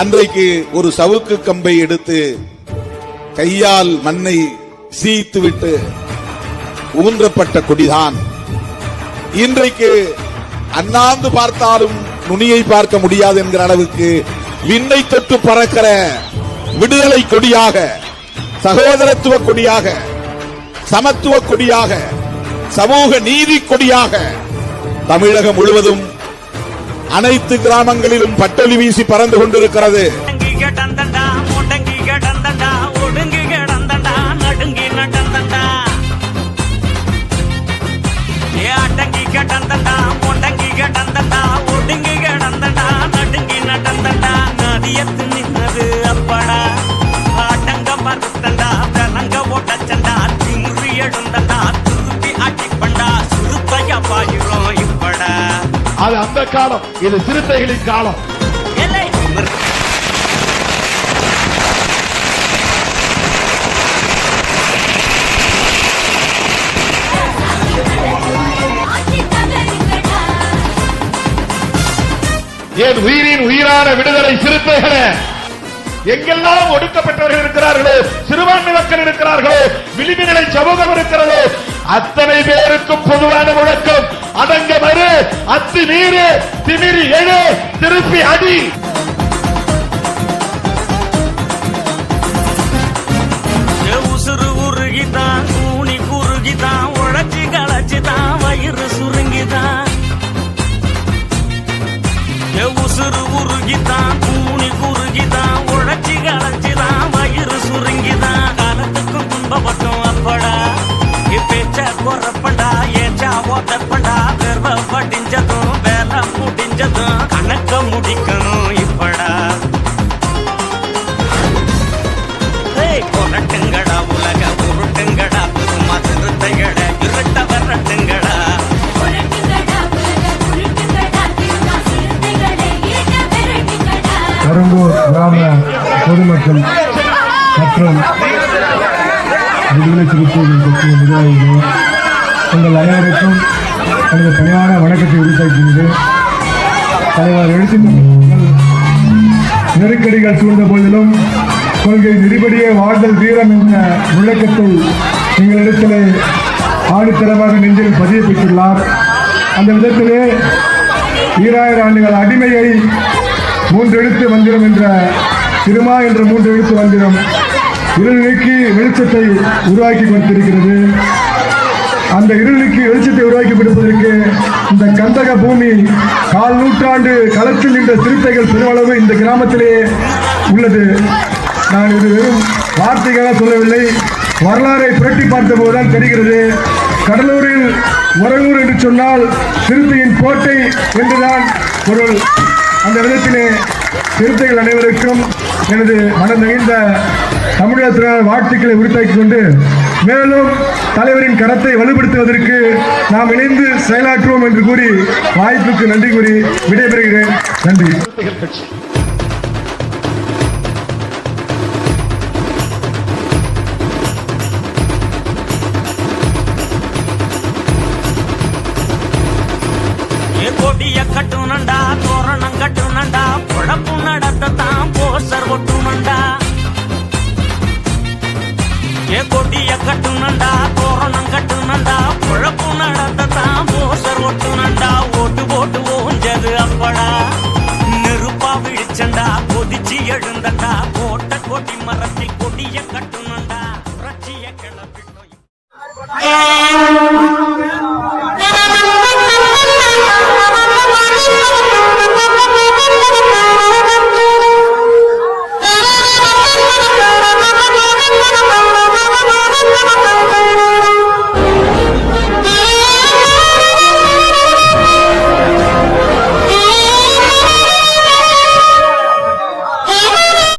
அன்றைக்கு ஒரு சவுக்கு கம்பை எடுத்து கையால் மண்ணை சீத்து விட்டு ஊன்றப்பட்ட கொடிதான். இன்றைக்கு அண்ணாந்து பார்த்தாலும் நுனியை பார்க்க முடியாது என்கிற அளவுக்கு விண்ணை தொட்டு பறக்கிற விடுதலை கொடியாக சகோதரத்துவ கொடியாக சமத்துவ கொடியாக சமூக நீதி கொடியாக தமிழகம் முழுவதும் அனைத்து கிராமங்களிலும் பட்டொலி வீசி பறந்து கொண்டிருக்கிறது. அந்த காலம் இது சிறுத்தைகளின் காலம். என் உயிரின் உயிரான விடுதலை சிறுத்தைகளே? எங்கெல்லாம் ஒடுக்கப்பட்டவர்கள் இருக்கிறார்களோ சிறுபான்மை மக்கள் இருக்கிறார்களோ விளிம்புநிலை சமூகம் இருக்கிறதோ அத்தனை பேருக்கும் பொதுவான முழக்கம் உசுறு உருகிதான் கூனி குறுகிதான் உழைச்சி களைச்சிதான் வயிறு சுருங்கிதான். காலத்துக்கும் துன்பப்பட்டும் அப்படா இப்பேச்ச குறப்பண்டா ஏச்சா ஓட்டப்பண்டா. வெறுவ படிஞ்சதும் வேலை முடிஞ்சதும் கணக்க முடிக்கணும் இப்படா. கிராம பொதுமக்கள் மற்றும் விடுதலை சிறுத்தைகள் கட்சி நிர்வாகிகள் உங்கள் அனைவருக்கும் எனது பணிவான வணக்கத்தை உரித்தாக்கியது தலைவர் எழுச்சி நெருக்கடிகள் சூழ்ந்த போதிலும் கொள்கை நெறிபடியே வாழ்தல் வீரம் என்ற முழக்கத்தை எங்களிடத்திலே ஆடித்தரமாக நெஞ்சில் பதிய பெற்றுள்ளார் அந்த விதத்திலே ஈராயிரம் ஆண்டுகள் அடிமையை மூன்று எழுத்து மந்திரம் என்ற திருமா என்ற மூன்று எழுத்து மந்திரம் இருள் நீக்கி வெளிச்சத்தை உருவாக்கி கொடுத்திருக்கிறது அந்த இருளுக்கு வெளிச்சத்தை உருவாக்கி கொடுப்பதற்கு இந்த கந்தக பூமி கால் நூற்றாண்டு களத்தில் நின்ற சிறுத்தைகள் பெருமளவு இந்த கிராமத்திலே உள்ளது. நான் இது வெறும் வார்த்தைகளாக சொல்லவில்லை. வரலாறை புரட்டி பார்த்தபோதுதான் தெரிகிறது. கடலூரில் உறவூர் என்று சொன்னால் சிறுத்தையின் கோட்டை என்றுதான் பொருள். அந்த விதத்திலே சிறுத்தைகள் அனைவருக்கும் எனது மனம் நிறைந்த தமிழகத்தினர் வாழ்த்துக்களை உரித்தாக்கிக் கொண்டு மேலும் தலைவரின் கரத்தை வலுப்படுத்துவதற்கு நாம் இணைந்து செயலாற்றுவோம் என்று கூறி வாய்ப்புக்கு நன்றி கூறி விடைபெறுகிறேன். நன்றி. கொடிய கட்டுனண்டா தோரணம் கட்டுனண்டா குழப்பு நடத்தத்தான் போஸ்டர் ஒட்டுனண்டா. ஏ கொடிய கட்டுனண்டா தோரணம் கட்டுனண்டா குழப்பு நடத்தத்தான் போஸ்டர் ஒட்டுனண்டா. ஓட்டு போட்டு ஓஞ்சது அப்படா. நெருப்பா விழிச்சண்டா கொதிச்சு எழுந்தண்டா. போட்ட கொடி மரத்தில் கொடிய கட்டுனண்டா. புரட்சிய கிளப்பிட்டோம்.